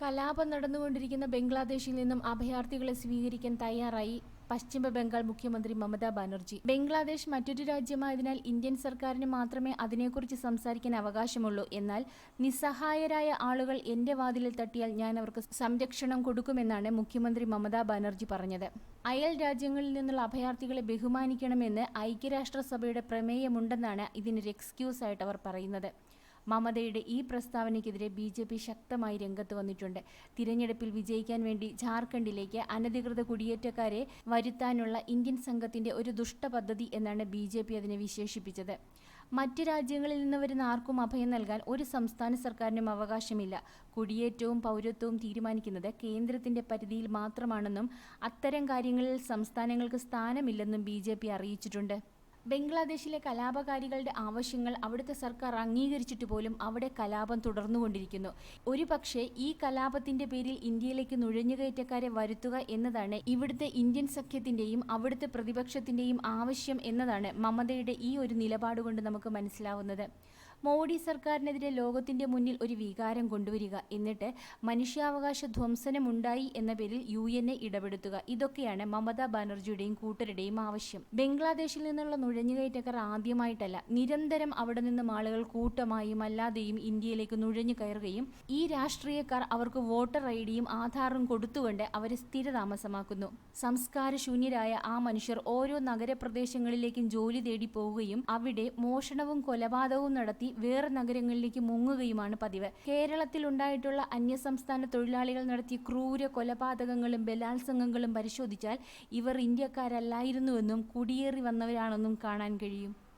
കലാപം നടന്നുകൊണ്ടിരിക്കുന്ന ബംഗ്ലാദേശിൽ നിന്നും അഭയാർത്ഥികളെ സ്വീകരിക്കാൻ തയ്യാറായി പശ്ചിമ ബംഗാൾ മുഖ്യമന്ത്രി മമതാ ബാനർജി. ബംഗ്ലാദേശ് മറ്റൊരു രാജ്യമായതിനാൽ ഇന്ത്യൻ സർക്കാരിന് മാത്രമേ അതിനെക്കുറിച്ച് സംസാരിക്കാൻ അവകാശമുള്ളൂ. എന്നാൽ നിസ്സഹായരായ ആളുകൾ എന്റെ വാതിലിൽ തട്ടിയാൽ ഞാൻ അവർക്ക് സംരക്ഷണം കൊടുക്കുമെന്നാണ് മുഖ്യമന്ത്രി മമതാ ബാനർജി പറഞ്ഞത്. അയൽ രാജ്യങ്ങളിൽ നിന്നുള്ള അഭയാർത്ഥികളെ ബഹുമാനിക്കണമെന്ന് ഐക്യരാഷ്ട്രസഭയുടെ പ്രമേയമുണ്ടെന്നാണ് ഇതിനൊരു എക്സ്ക്യൂസ് ആയിട്ട് അവർ പറയുന്നത്. മമതയുടെ ഈ പ്രസ്താവനയ്ക്കെതിരെ ബി ജെ പി ശക്തമായി രംഗത്ത് വന്നിട്ടുണ്ട്. തിരഞ്ഞെടുപ്പിൽ വിജയിക്കാൻ വേണ്ടി ജാർഖണ്ഡിലേക്ക് അനധികൃത കുടിയേറ്റക്കാരെ വരുത്താനുള്ള ഇന്ത്യൻ സംഘത്തിന്റെ ഒരു ദുഷ്ട പദ്ധതി എന്നാണ് ബി ജെ പി അതിനെ വിശേഷിപ്പിച്ചത്. മറ്റ് രാജ്യങ്ങളിൽ നിന്ന് വരുന്ന ആർക്കും അഭയം നൽകാൻ ഒരു സംസ്ഥാന സർക്കാരിനും അവകാശമില്ല. കുടിയേറ്റവും പൗരത്വവും തീരുമാനിക്കുന്നത് കേന്ദ്രത്തിന്റെ പരിധിയിൽ മാത്രമാണെന്നും അത്തരം കാര്യങ്ങളിൽ സംസ്ഥാനങ്ങൾക്ക് സ്ഥാനമില്ലെന്നും ബി അറിയിച്ചിട്ടുണ്ട്. ബംഗ്ലാദേശിലെ കലാപകാരികളുടെ ആവശ്യങ്ങൾ അവിടുത്തെ സർക്കാർ അംഗീകരിച്ചിട്ട് പോലും അവിടെ കലാപം തുടർന്നുകൊണ്ടിരിക്കുന്നു. ഒരു പക്ഷേ ഈ കലാപത്തിന്റെ പേരിൽ ഇന്ത്യയിലേക്ക് നുഴഞ്ഞുകയറ്റക്കാരെ വരുത്തുക എന്നതാണ് ഇവിടുത്തെ ഇന്ത്യൻ സഖ്യത്തിന്റെയും അവിടുത്തെ പ്രതിപക്ഷത്തിന്റെയും ആവശ്യം എന്നതാണ് മമതയുടെ ഈ ഒരു നിലപാട് കൊണ്ട് നമുക്ക് മനസ്സിലാവുന്നത്. മോഡി സർക്കാരിനെതിരെ ലോകത്തിന്റെ മുന്നിൽ ഒരു വികാരം കൊണ്ടുവരിക. എന്നിട്ട് മനുഷ്യാവകാശ ധ്വംസനമുണ്ടായി എന്ന പേരിൽ യു എൻ എ ഇടപെടുത്തുക. ഇതൊക്കെയാണ് മമതാ ബാനർജിയുടെയും കൂട്ടരുടെയും ആവശ്യം. ബംഗ്ലാദേശിൽ നിന്നുള്ള നുഴഞ്ഞുകയറ്റക്കാർ ആദ്യമായിട്ടല്ല. നിരന്തരം അവിടെ നിന്നും ആളുകൾ കൂട്ടമായും അല്ലാതെയും ഇന്ത്യയിലേക്ക് നുഴഞ്ഞു കയറുകയും ഈ രാഷ്ട്രീയക്കാർ അവർക്ക് വോട്ടർ ഐ ഡിയും ആധാറും കൊടുത്തുകൊണ്ട് അവരെ സ്ഥിരതാമസമാക്കുന്നു. സംസ്കാരശൂന്യരായ ആ മനുഷ്യർ ഓരോ നഗരപ്രദേശങ്ങളിലേക്കും ജോലി തേടി പോവുകയും അവിടെ മോഷണവും കൊലപാതകവും നടത്തി വേറെ നഗരങ്ങളിലേക്ക് മുങ്ങുകയുമാണ് പതിവ്. കേരളത്തിൽ ഉണ്ടായിട്ടുള്ള അന്യസംസ്ഥാന തൊഴിലാളികൾ നടത്തിയ ക്രൂര കൊലപാതകങ്ങളും ബലാത്സംഗങ്ങളും പരിശോധിച്ചാൽ ഇവർ ഇന്ത്യക്കാരല്ലായിരുന്നുവെന്നും കുടിയേറി വന്നവരാണെന്നും കാണാൻ കഴിയും.